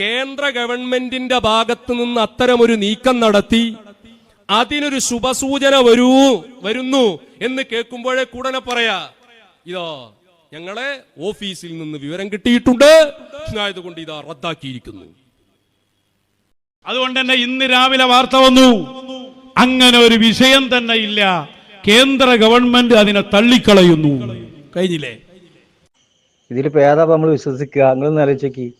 കേന്ദ്ര ഗവൺമെന്റിന്റെ ഭാഗത്തു നിന്ന് അത്തരമൊരു നീക്കം നടത്തി അതിനൊരു ശുഭസൂചന വരൂ വരുന്നു എന്ന് കേൾക്കുമ്പോഴേ കൂടനെ പറയാ ഇതോ ഞങ്ങളെ ഓഫീസിൽ നിന്ന് വിവരം കിട്ടിയിട്ടുണ്ട്. ആയതുകൊണ്ട് ഇതാ റദ്ദാക്കിയിരിക്കുന്നു. അതുകൊണ്ട് തന്നെ ഇന്ന് രാവിലെ വാർത്ത വന്നു. അങ്ങനെ ഒരു വിഷയം തന്നെ ഇല്ല. കേന്ദ്ര ഗവൺമെന്റ് അതിനെ തള്ളിക്കളയുന്നു. കഴിഞ്ഞില്ലേ? ഇതിലിപ്പോ ഏതാ നമ്മൾ വിശ്വസിക്കുക? അങ്ങനെ ആലോചിക്ക്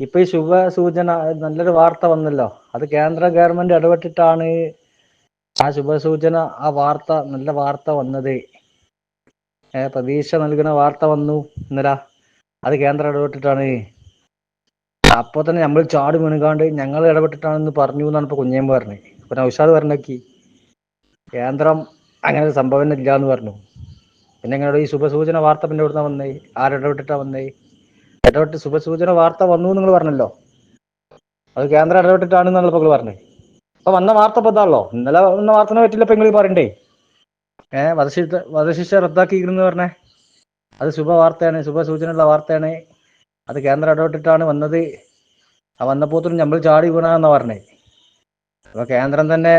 ഇപ്പൊ ഈ ശുഭ സൂചന നല്ലൊരു വാർത്ത വന്നല്ലോ. അത് കേന്ദ്ര ഗവൺമെന്റ് ഇടപെട്ടിട്ടാണ് ആ ശുഭസൂചന ആ വാർത്ത നല്ല വാർത്ത വന്നത്. പ്രതീക്ഷ നൽകുന്ന വാർത്ത വന്നു ഇന്നല. അത് കേന്ദ്രം ഇടപെട്ടിട്ടാണ്. അപ്പൊ തന്നെ നമ്മൾ ചാടി മുണുകാണ്ട് ഞങ്ങൾ ഇടപെട്ടിട്ടാണെന്ന് പറഞ്ഞു എന്നാണ് ഇപ്പൊ കുഞ്ഞേം പറഞ്ഞത് ഇപ്പൊ നൗഷാദ് പറഞ്ഞോക്കി. കേന്ദ്രം അങ്ങനെ ഒരു സംഭവം ഇല്ല എന്ന് പറഞ്ഞു. പിന്നെ ഈ ഈ ശുഭസൂചന വാർത്ത പിന്നെ എവിടുന്ന വന്നേ? ആരിടപെട്ടിട്ടാ വന്നേ? ഇടപെട്ട് ശുഭസൂചന വാർത്ത വന്നു നിങ്ങൾ പറഞ്ഞല്ലോ. അത് കേന്ദ്രം ഇടപെട്ടിട്ടാണെന്നാണ് ഇപ്പൊ നിങ്ങൾ പറഞ്ഞത് അപ്പൊ വന്ന വാർത്ത ഇപ്പൊ ഇതാണല്ലോ. ഇന്നലെ വന്ന വാർത്തനെ പറ്റില്ല ഇപ്പൊ നിങ്ങൾ പറയണ്ടേ? ഏഹ് വധശിക്ഷ വധശിക്ഷ റദ്ദാക്കിയിരുന്നു പറഞ്ഞേ. അത് ശുഭ വാർത്തയാണ് ശുഭസൂചനയുള്ള വാർത്തയാണ്. അത് കേന്ദ്രം ഇടപെട്ടിട്ടാണ് വന്നത്. ആ വന്നപ്പോത്തിനും നമ്മൾ ചാടി വീണാന്നാ പറഞ്ഞേ. അപ്പൊ കേന്ദ്രം തന്നെ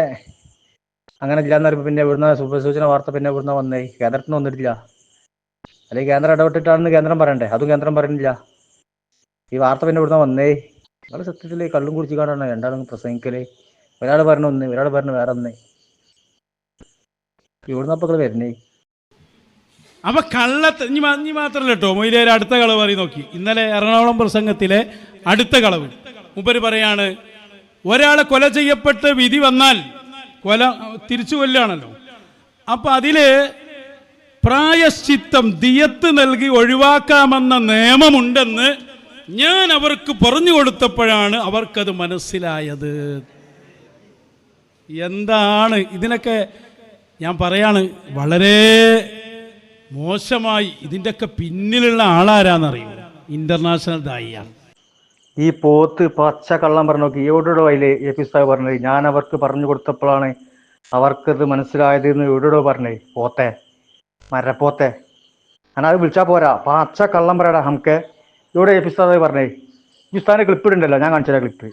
അങ്ങനെ ഇല്ലാന്ന് പറയുമ്പോൾ പിന്നെ ഇവിടുന്ന് ശുഭസൂചന വാർത്ത പിന്നെ ഇവിടുന്ന് വന്നേ. കേന്ദ്രത്തിന് വന്നിട്ടില്ല. അല്ലെങ്കിൽ കേന്ദ്രം ഇടപെട്ടിട്ടാണെന്ന് കേന്ദ്രം പറയണ്ടേ? അതും കേന്ദ്രം പറയുന്നില്ല ഈ വാർത്ത പിന്നെ ഇവിടുന്ന് വന്നേ. നിങ്ങൾ സത്യത്തിൽ കള്ളും കുടിച്ചു കാണാണ് രണ്ടാളും പ്രസംഗിക്കൽ. ഒരാൾ പറഞ്ഞു ഒന്ന് ഒരാൾ പറഞ്ഞു വേറെ ഒന്ന്. ഇവിടുന്ന് അപ്പൊ വരുന്നേ അപ്പൊ കള്ളത്ത് ഇനി മാത്രല്ല കേട്ടോ മൊയിലേര് അടുത്ത കളവ് അറിയി നോക്കി. ഇന്നലെ എറണാകുളം പ്രസംഗത്തിലെ അടുത്ത കളവ്. മുമ്പര് പറയാണ് ഒരാളെ കൊല ചെയ്യപ്പെട്ട് വിധി വന്നാൽ കൊല തിരിച്ചു കൊല്ലാണല്ലോ അപ്പൊ അതിൽ പ്രായശ്ചിത്തം ദിയത്ത് നൽകി ഒഴിവാക്കാമെന്ന നിയമമുണ്ടെന്ന് ഞാൻ അവർക്ക് പറഞ്ഞു കൊടുത്തപ്പോഴാണ് അവർക്കത് മനസ്സിലായത്. എന്താണ്? ഇതിനൊക്കെ ഞാൻ പറയാണ് വളരെ മോശമായി ഇതിന്റെയൊക്കെ പിന്നിലുള്ള ആളാരാന്നറിയോ ഇന്റർനാഷണൽ ദായിയാണ്. ഈ പോത്ത് പച്ച കള്ളം പറഞ്ഞു നോക്കി. എവിടെയോ അതിൽ എ പി പറഞ്ഞത്. ഞാൻ അവർക്ക് പറഞ്ഞു കൊടുത്തപ്പോഴാണ് അവർക്കത് മനസ്സിലായത് എന്ന് എവിടെയോ പറഞ്ഞേ പോത്തെ മരപ്പോത്തെ. ഞാൻ അത് വിളിച്ചാ പോരാ. പച്ച കള്ളം പറയടാ നമുക്ക് ഇവിടെ എ പി സാഹിബ് പറഞ്ഞേ ഹിന്ദുസ്ഥാനെ ക്ലിപ്പ് ഇടണ്ടല്ലോ? ഞാൻ കാണിച്ചു ക്ലിപ്പ്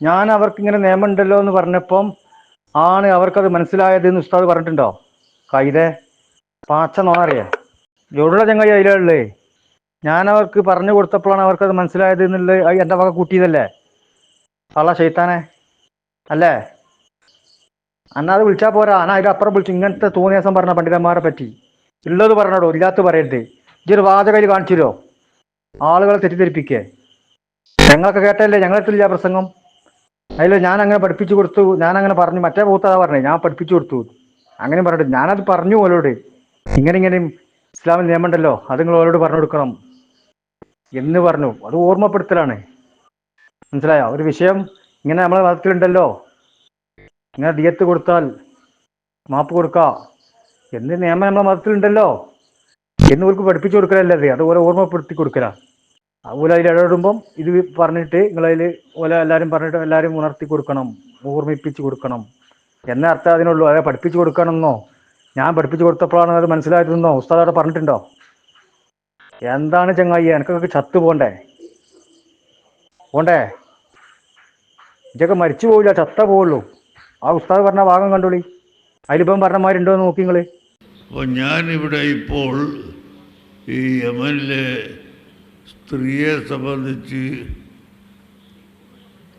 ഞാൻ അവർക്ക് ഇങ്ങനെ നിയമം ഉണ്ടല്ലോ എന്ന് പറഞ്ഞപ്പം ആണ് അവർക്കത് മനസ്സിലായത് എന്ന് ഉസ്താദ് പറഞ്ഞിട്ടുണ്ടോ? കൈതേ പാച്ച നോന്നറിയാ എവിടെയുള്ള ചങ്ങായി അതിലുള്ളേ? ഞാൻ അവർക്ക് പറഞ്ഞു കൊടുത്തപ്പോഴാണ് അവർക്കത് മനസ്സിലായത് എന്നുള്ളത് എന്റെ വക കൂട്ടിയതല്ലേ? അള്ള ഷെയ്ത്താനെ അല്ലേ? അന്നാ അത് വിളിച്ചാൽ പോരാ. അന്നാ അതിന്റെ അപ്പുറം വിളിച്ചു ഇങ്ങനത്തെ തോന്നിയാസം പറഞ്ഞ പണ്ഡിതന്മാരെ പറ്റി. ഉള്ളത് പറഞ്ഞോടോ ഇല്ലാത്ത പറയരുത്. ഇതൊരു വാചകയിൽ കാണിച്ചിരോ ആളുകളെ തെറ്റിദ്ധരിപ്പിക്കേ. ഞങ്ങളൊക്കെ കേട്ടല്ലേ ഞങ്ങളെത്തില്ല പ്രസംഗം. അതിൽ ഞാൻ അങ്ങനെ പഠിപ്പിച്ചു കൊടുത്തു. ഞാൻ അങ്ങനെ പറഞ്ഞു. മറ്റേ പൂത്തതാ പറഞ്ഞേ. ഞാൻ പഠിപ്പിച്ചു കൊടുത്തു. അങ്ങനെ പറഞ്ഞിട്ട് ഞാനത് പറഞ്ഞു ഓലോട്. ഇങ്ങനെ ഇങ്ങനെയും ഇസ്ലാമിൽ നിയമമുണ്ടല്ലോ. അത് നിങ്ങൾ ഓരോട് പറഞ്ഞു കൊടുക്കണം എന്ന് പറഞ്ഞു. അത് ഓർമ്മപ്പെടുത്തലാണ്. മനസ്സിലായോ? ഒരു വിഷയം ഇങ്ങനെ നമ്മളെ മതത്തിലുണ്ടല്ലോ. ഇങ്ങനെ ദിയത്ത് കൊടുത്താൽ മാപ്പ് കൊടുക്ക. എന്ത് നിയമം നമ്മളെ മതത്തിലുണ്ടല്ലോ? എന്ന് അവർക്ക് പഠിപ്പിച്ചു കൊടുക്കലല്ലേ അത്? അതുപോലെ ഓർമ്മപ്പെടുത്തി കൊടുക്കലാ. അതുപോലെ അതിൽ ഇടപെടുമ്പം ഇത് പറഞ്ഞിട്ട് നിങ്ങളതിൽ ഓല എല്ലാവരും പറഞ്ഞിട്ട് എല്ലാവരും ഉണർത്തി കൊടുക്കണം ഓർമ്മിപ്പിച്ച് കൊടുക്കണം. എന്ന അർത്ഥം അതിനുള്ളൂ? അതെ പഠിപ്പിച്ചു കൊടുക്കണമെന്നോ ഞാൻ പഠിപ്പിച്ചു കൊടുത്തപ്പോഴാണ് അത് മനസ്സിലായതെന്നോ? ഉസ്താദ് അവിടെ പറഞ്ഞിട്ടുണ്ടോ? എന്താണ് ചങ്ങായി എനിക്കൊക്കെ ചത്തു പോണ്ടേ? പോണ്ടേ? ഇതൊക്കെ മരിച്ചു പോവില്ല ചത്ത പോവുള്ളൂ. ആ ഉസ്താദ് പറഞ്ഞ ഭാഗം കണ്ടോളി. അതിലിപ്പം പറഞ്ഞമാരുണ്ടോ എന്ന് നോക്കി നിങ്ങൾ അപ്പോൾ ഞാനിവിടെ ഇപ്പോൾ ഈ യമനിലെ സ്ത്രീയെ സംബന്ധിച്ച്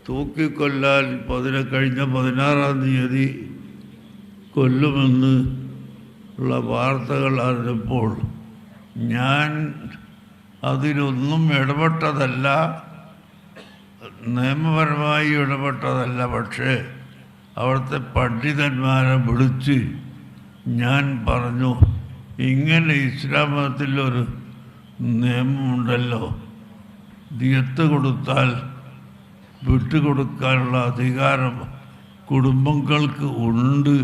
തൂക്കിക്കൊല്ലാൻ പതിന കഴിഞ്ഞ പതിനാറാം തീയതി കൊല്ലുമെന്ന് ഉള്ള വാർത്തകൾ അറിഞ്ഞപ്പോൾ ഞാൻ അതിലൊന്നും ഇടപെട്ടതല്ല നിയമപരമായി ഇടപെട്ടതല്ല പക്ഷേ അവിടുത്തെ പണ്ഡിതന്മാരെ വിളിച്ച് ഞാൻ പറഞ്ഞു ഇങ്ങനെ ഇസ്ലാം മതത്തിലൊരു നിയമമുണ്ടല്ലോ. ദിയത്ത് കൊടുത്താൽ വിട്ടുകൊടുക്കാനുള്ള അധികാരം കുടുംബങ്ങൾക്ക് ഉണ്ട്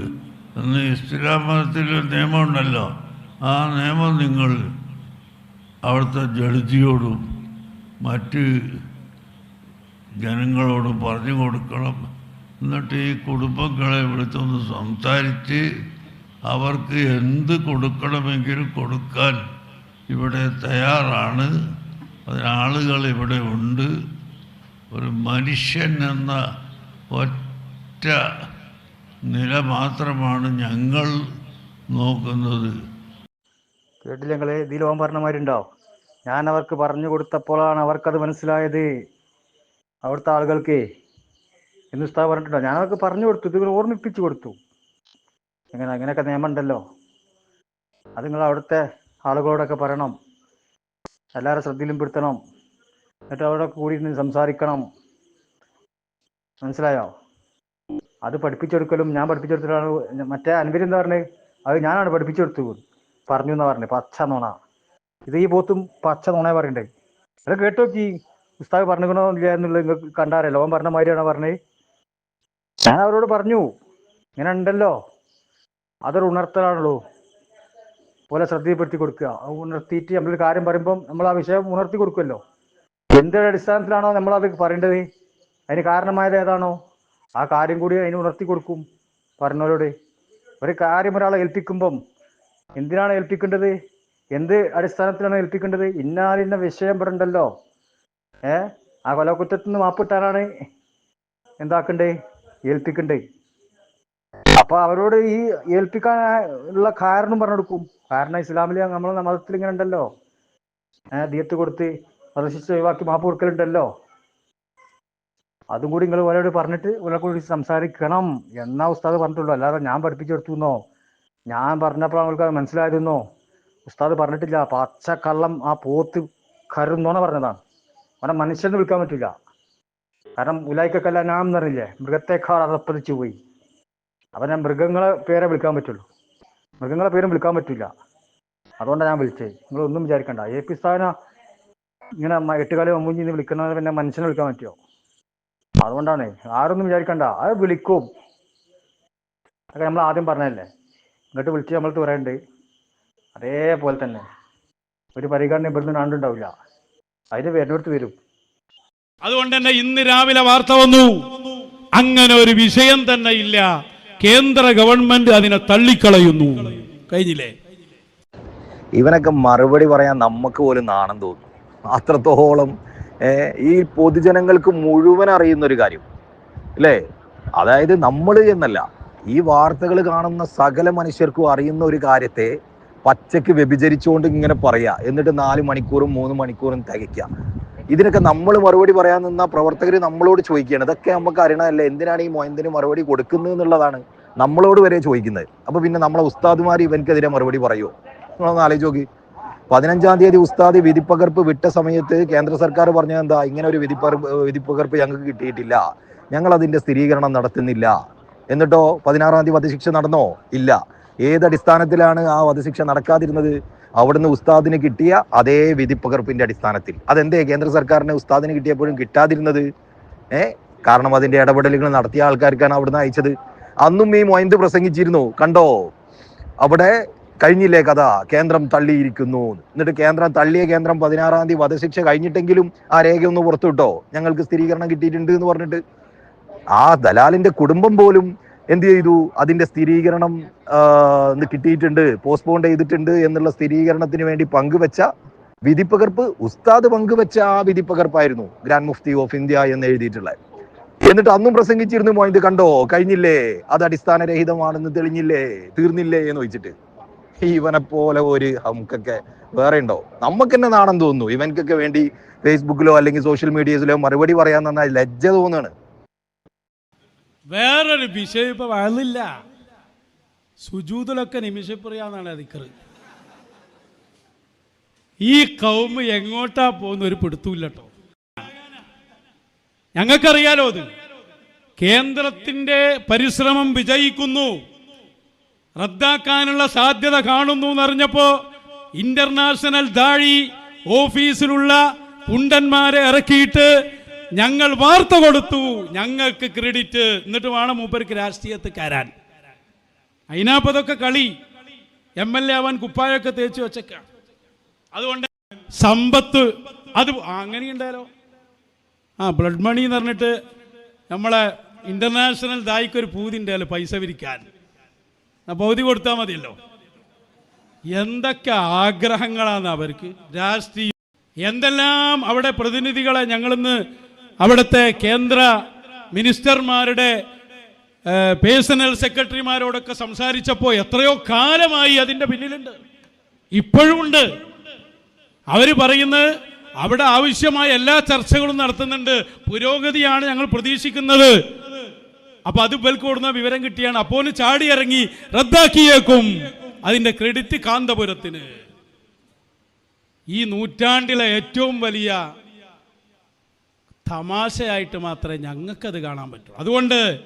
എന്ന് ഇസ്ലാം മതത്തിലൊരു നിയമമുണ്ടല്ലോ. ആ നിയമം നിങ്ങൾ അവിടുത്തെ ജഡ്ജിയോടും മറ്റ് ജനങ്ങളോടും പറഞ്ഞു കൊടുക്കണം. എന്നിട്ട് ഈ കുടുംബങ്ങളെ വിളിച്ചൊന്ന് സംസാരിച്ച് അവർക്ക് എന്ത് കൊടുക്കണമെങ്കിലും കൊടുക്കാൻ ഇവിടെ തയ്യാറാണ്. അതിനാളുകൾ ഇവിടെ ഉണ്ട്. ഒരു മനുഷ്യൻ എന്ന ഒറ്റ നില മാത്രമാണ് ഞങ്ങൾ നോക്കുന്നത്. കേട്ടില്ല ദിലോം ഇതിൽ ഓൻ പറഞ്ഞ ഞാൻ അവർക്ക് പറഞ്ഞു കൊടുത്തപ്പോഴാണ് അവർക്കത് മനസ്സിലായത്. അവിടുത്തെ ആളുകൾക്ക് എന്ന് ഉസ്താദ് പറഞ്ഞിട്ടുണ്ടോ? ഞാൻ അവർക്ക് പറഞ്ഞു കൊടുത്തു ഇത് ഓർമ്മിപ്പിച്ചു കൊടുത്തു. ഇങ്ങനെ അങ്ങനെയൊക്കെ നിയമം ഉണ്ടല്ലോ അത് നിങ്ങൾ അവിടുത്തെ ആളുകളോടൊക്കെ പറയണം. എല്ലാവരും ശ്രദ്ധയിലും പെടുത്തണം. എന്നിട്ട് അവിടെ കൂടി ഇരുന്ന് സംസാരിക്കണം. മനസ്സിലായോ? അത് പഠിപ്പിച്ചെടുക്കലും ഞാൻ പഠിപ്പിച്ചെടുത്തിട്ടാണ് മറ്റേ അൻവരി എന്താ പറഞ്ഞത് അത് ഞാനാണ് പഠിപ്പിച്ചെടുത്തു പറഞ്ഞു എന്നാ പറഞ്ഞത് പച്ച നുണ. ഇത് ഈ പോത്തും പച്ച നുണ പറയണ്ടേ? അത് കേട്ടു നോക്കി. ഉസ്താവ് പറഞ്ഞിക്കണോ ഇല്ല എന്നുള്ളത് നിങ്ങൾക്ക് കണ്ടാറല്ലോ അവൻ പറഞ്ഞ മാതിരിയാണോ പറഞ്ഞത് ഞാൻ അവരോട് പറഞ്ഞു. ഇങ്ങനെ ഉണ്ടല്ലോ. അതൊരു ഉണർത്തലാണല്ലോ. പോലെ ശ്രദ്ധയിൽപ്പെടുത്തി കൊടുക്കുക. ഉണർത്തിയിട്ട് നമ്മളൊരു കാര്യം പറയുമ്പം നമ്മൾ ആ വിഷയം ഉണർത്തി കൊടുക്കുമല്ലോ എന്തൊരു അടിസ്ഥാനത്തിലാണോ നമ്മൾ അത് പറയേണ്ടത്? അതിന് കാരണമായത് ഏതാണോ? ആ കാര്യം കൂടി അതിന് ഉണർത്തി കൊടുക്കും പറഞ്ഞവരോട്. ഒരു കാര്യം ഒരാളെ ഏൽപ്പിക്കുമ്പം എന്തിനാണ് ഏൽപ്പിക്കേണ്ടത്? എന്ത് അടിസ്ഥാനത്തിലാണ് ഏൽപ്പിക്കേണ്ടത്? ഇന്നാലിന്ന വിഷയം പറയണ്ടല്ലോ. ഏ? ആ കൊലക്കുറ്റത്തിൽ നിന്ന് മാപ്പിട്ടാനാണ് എന്താക്കണ്ടേ? ഏൽപ്പിക്കണ്ടേ? അപ്പൊ അവരോട് ഈ ഏൽപ്പിക്കാൻ ഉള്ള കാരണം പറഞ്ഞു കൊടുക്കും കാരണം ഇസ്ലാമിൽ നമ്മളെ മതത്തിൽ ഇങ്ങനെ ഉണ്ടല്ലോ. ഏഹ് ദിയത്ത് കൊടുത്ത് പ്രദർശിച്ച് ഒഴിവാക്കി മാപ്പ് കൊടുക്കലുണ്ടല്ലോ. അതും കൂടി നിങ്ങൾ ഓരോട് പറഞ്ഞിട്ട് ഓരോ കൂടി സംസാരിക്കണം എന്നാ ഉസ്താദ് പറഞ്ഞിട്ടുള്ളൂ. അല്ലാതെ ഞാൻ പഠിപ്പിച്ചെടുത്തുന്നോ? ഞാൻ പറഞ്ഞപ്പോൾ അവൾക്ക് മനസ്സിലായിരുന്നോ ഉസ്താദ് പറഞ്ഞിട്ടില്ല. പച്ചക്കള്ളം ആ പോത്ത് കരുന്നോണ പറഞ്ഞതാണ്. അവനെ മനുഷ്യനെ വിളിക്കാൻ പറ്റില്ല. കാരണം ഉലായിക്കല്ല നാം എന്ന് പറഞ്ഞില്ലേ? മൃഗത്തെക്കാൾ അതപ്പതിച്ചു പോയി. അവനെ മൃഗങ്ങളെ പേരെ വിളിക്കാൻ പറ്റുള്ളൂ. മൃഗങ്ങളെ പേരും വിളിക്കാൻ പറ്റില്ല അതുകൊണ്ടാണ് ഞാൻ വിളിച്ചത് നിങ്ങൾ ഒന്നും വിചാരിക്കണ്ട. എ പി സ്ഥാന ഇങ്ങനെ എട്ടുകാലി മമ്മൂഞ്ഞി വിളിക്കുന്നത് പിന്നെ മനുഷ്യനെ വിളിക്കാൻ പറ്റുമോ അതുകൊണ്ടാണ്. ആരൊന്നും വിചാരിക്കണ്ട. അത് വിളിക്കും. അതൊക്കെ നമ്മൾ ആദ്യം പറഞ്ഞതല്ലേ. ഇങ്ങോട്ട് വിളിച്ച് നമ്മൾ തുറയുണ്ട് അതേപോലെ തന്നെ. ഒരു പരിഗണന ഇവിടുന്ന് ആണ്ടുണ്ടാവില്ല അതിന് വരുന്നിടത്ത് വരും. അതുകൊണ്ട് തന്നെ ഇന്ന് രാവിലെ വാർത്ത വന്നു. അങ്ങനെ ഒരു വിഷയം തന്നെ ഇല്ല. കേന്ദ്ര ഗവൺമെന്റ് അതിനെ തള്ളിക്കളയുന്നു. കഴിഞ്ഞില്ലേ? ഇവനൊക്കെ മറുപടി പറയാൻ നമുക്ക് പോലും നാണം തോന്നും. അത്രത്തോളം ഈ പൊതുജനങ്ങൾക്ക് മുഴുവൻ അറിയുന്ന ഒരു കാര്യം. അല്ലേ? അതായത് നമ്മൾ എന്നല്ല ഈ വാർത്തകൾ കാണുന്ന സകല മനുഷ്യർക്കും അറിയുന്ന ഒരു കാര്യത്തെ പച്ചയ്ക്ക് വ്യഭിചരിച്ചുകൊണ്ട് ഇങ്ങനെ പറയാ. എന്നിട്ട് നാല് മണിക്കൂറും മൂന്ന് മണിക്കൂറും തികയ്ക്കുക ഇതിനൊക്കെ നമ്മൾ മറുപടി പറയാൻ നിന്ന പ്രവർത്തകർ നമ്മളോട് ചോദിക്കുകയാണ്. ഇതൊക്കെ നമുക്ക് അറിയണമല്ല എന്തിനാണ് ഈ മൊയന്തിന് മറുപടി കൊടുക്കുന്നത് എന്നുള്ളതാണ് നമ്മളോട് വരെ ചോദിക്കുന്നത്. അപ്പൊ പിന്നെ നമ്മളെ ഉസ്താദുമാർ ഇവനക്കെതിരെ മറുപടി പറയുമോ നിങ്ങളൊന്ന് ആലോചിച്ച് നോക്കി. പതിനഞ്ചാം തീയതി ഉസ്താദ് വിധിപ്പകർപ്പ് വിട്ട സമയത്ത് കേന്ദ്ര സർക്കാർ പറഞ്ഞത് എന്താ? ഇങ്ങനെ ഒരു വിധിപ്പകർപ്പ് വിധിപ്പകർപ്പ് ഞങ്ങൾക്ക് കിട്ടിയിട്ടില്ല. ഞങ്ങൾ അതിന്റെ സ്ഥിരീകരണം നടത്തുന്നില്ല. എന്നിട്ടോ പതിനാറാം തീയതി വധശിക്ഷ നടന്നോ? ഇല്ല. ഏത് അടിസ്ഥാനത്തിലാണ് ആ വധശിക്ഷ നടക്കാതിരുന്നത്? അവിടുന്ന് ഉസ്താദിന് കിട്ടിയ അതേ വിധിപ്പകർപ്പിന്റെ അടിസ്ഥാനത്തിൽ. അതെന്തേ? കേന്ദ്ര സർക്കാരിന് ഉസ്താദിന് കിട്ടിയപ്പോഴും കിട്ടാതിരുന്നത്? ഏ? കാരണം അതിന്റെ ഇടപെടലുകൾ നടത്തിയ ആൾക്കാർക്കാണ് അവിടുന്ന് അയച്ചത്. അന്നും ഈ മൊയന്ത് പ്രസംഗിച്ചിരുന്നു. കണ്ടോ? അവിടെ കഴിഞ്ഞില്ലേ കഥ? കേന്ദ്രം തള്ളിയിരിക്കുന്നു. എന്നിട്ട് കേന്ദ്രം തള്ളിയ കേന്ദ്രം പതിനാറാം തീയതി വധശിക്ഷ കഴിഞ്ഞിട്ടെങ്കിലും ആ രേഖ ഒന്ന് പുറത്തുവിട്ടോ? ഞങ്ങൾക്ക് സ്ഥിരീകരണം കിട്ടിയിട്ടുണ്ട് എന്ന് പറഞ്ഞിട്ട്. ആ ദലാലിന്റെ കുടുംബം പോലും എന്ത് ചെയ്തു? അതിന്റെ സ്ഥിരീകരണം കിട്ടിയിട്ടുണ്ട് പോസ്റ്റ്പോൺ ചെയ്തിട്ടുണ്ട് എന്നുള്ള സ്ഥിരീകരണത്തിന് വേണ്ടി പങ്കുവെച്ച വിധിപ്പകർപ്പ് ഉസ്താദ് പങ്കുവെച്ച ആ വിധിപ്പകർപ്പായിരുന്നു ഗ്രാൻഡ് മുഫ്തി ഓഫ് ഇന്ത്യ എന്ന് എഴുതിയിട്ടുള്ളത്. എന്നിട്ട് അന്നും പ്രസംഗിച്ചിരുന്നു പോയിന്റ് കണ്ടോ? കഴിഞ്ഞില്ലേ? അത് അടിസ്ഥാനരഹിതമാണെന്ന് തെളിഞ്ഞില്ലേ? തീർന്നില്ലേ എന്ന് വെച്ചിട്ട് ഇവനെ പോലെ ഒരു ഹംക്കൊക്കെ വേറെ ഉണ്ടോ? നമുക്ക് തന്നെ നാണം തോന്നുന്നു. ഇവൻക്കൊക്കെ വേണ്ടി ഫേസ്ബുക്കിലോ അല്ലെങ്കിൽ സോഷ്യൽ മീഡിയസിലോ മറുപടി പറയാൻ തന്നാൽ ലജ്ജ തോന്നുകയാണ് വേറൊരു വിഷയം ഇപ്പൊ വന്നില്ല. സുജൂതിലൊക്കെ നിമിഷപ്രിയാന്നാണ് അതിക്കറ് ഈ കൗമ് എങ്ങോട്ടാ പോകുന്ന ഒരു പിടുത്തൂല്ല ഞങ്ങൾക്കറിയാലോ അത്. കേന്ദ്രത്തിന്റെ പരിശ്രമം വിജയിക്കുന്നു. റദ്ദാക്കാനുള്ള സാധ്യത കാണുന്നു എന്നറിഞ്ഞപ്പോ ഇന്റർനാഷണൽ ദാഴി ഓഫീസിലുള്ള പുണ്ടന്മാരെ ഇറക്കിയിട്ട് ഞങ്ങൾ വാർത്ത കൊടുത്തു. ഞങ്ങൾക്ക് ക്രെഡിറ്റ് എന്നിട്ട് വേണം മൂപ്പർക്ക് രാഷ്ട്രീയത്തിൽ കയറാൻ അതിനാപ്പതൊക്കെ കളി. എം എൽ എ ആവാൻ കുപ്പായൊക്കെ തേച്ച് വെച്ചക്ക. അതുകൊണ്ട് സമ്പത്ത് അത് അങ്ങനെ അങ്ങനെയുണ്ടായാലോ ആ ബ്ലഡ് മണി എന്ന് പറഞ്ഞിട്ട് നമ്മളെ ഇന്റർനാഷണൽ ദായിക്കൊരു പൂതി ഉണ്ടായാലോ പൈസ വിരിക്കാൻ. പൗതി കൊടുത്താൽ മതിയല്ലോ. എന്തൊക്കെ ആഗ്രഹങ്ങളാണ് അവർക്ക്? രാഷ്ട്രീയം. എന്തെല്ലാം അവിടെ പ്രതിനിധികളെ ഞങ്ങളിന്ന് അവിടുത്തെ കേന്ദ്ര മിനിസ്റ്റർമാരുടെ പേഴ്സണൽ സെക്രട്ടറിമാരോടൊക്കെ സംസാരിച്ചപ്പോൾ എത്രയോ കാലമായി അതിന്റെ പിന്നിലുണ്ട്. ഇപ്പോഴും ഉണ്ട്. അവർ പറയുന്നത് അവിടെ ആവശ്യമായ എല്ലാ ചർച്ചകളും നടത്തുന്നുണ്ട്. പുരോഗതിയാണ് ഞങ്ങൾ പ്രതീക്ഷിക്കുന്നത്. അപ്പൊ അത് ഇവർക്ക് കൊടുന്ന വിവരം കിട്ടിയാണ്. അപ്പോന് ചാടി ഇറങ്ങി റദ്ദാക്കിയേക്കും അതിന്റെ ക്രെഡിറ്റ് കാന്തപുരത്തിന്. ഈ നൂറ്റാണ്ടിലെ ഏറ്റവും വലിയ തമാശയായിട്ട് മാത്രമേ ഞങ്ങൾക്കത് കാണാൻ പറ്റൂ. അതുകൊണ്ട്